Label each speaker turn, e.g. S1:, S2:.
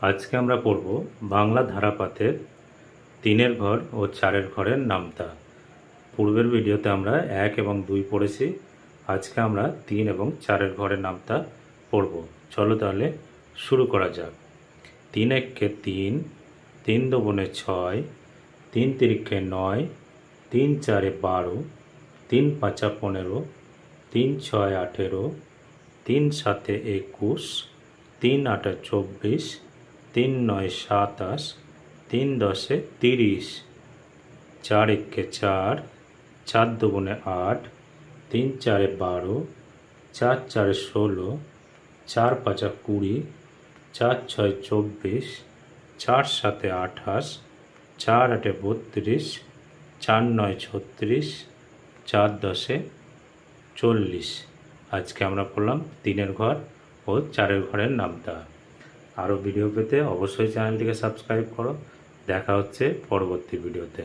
S1: আজকে আমরা পড়ব বাংলা ধারাপাতের তিনের ঘর ও চারের ঘরের নামতা। পূর্বের ভিডিওতে আমরা এক এবং দুই পড়েছি। আজকে আমরা তিন এবং চারের ঘরের নামতা পড়ব। চলো তাহলে শুরু করা যাক। তিন এককে তিন তিন দোবনে ছয়, তিন তিরিক্ষে নয়, তিন চারে বারো, তিন পাঁচা পনেরো, তিন ছয় আঠেরো, তিন সাতে একুশ, তিন আটে চব্বিশ তিন নয় সাতাশ, তিন দশে তিরিশ, চার একে চার চার দুগুণে আট, তিন চারে বারো, চার চারে ষোলো, চার পাঁচা কুড়ি, চার ছয় চব্বিশ, চার সাতে আঠাশ, চার আটে বত্রিশ, চার নয় ছত্রিশ, চার দশে চল্লিশ। আজকে আমরা পড়লাম তিনের ঘর ও চারের ঘরের নামতা। আরও ভিডিও পেতে অবশ্যই চ্যানেলটিকে সাবস্ক্রাইব করো। দেখা হচ্ছে পরবর্তী ভিডিওতে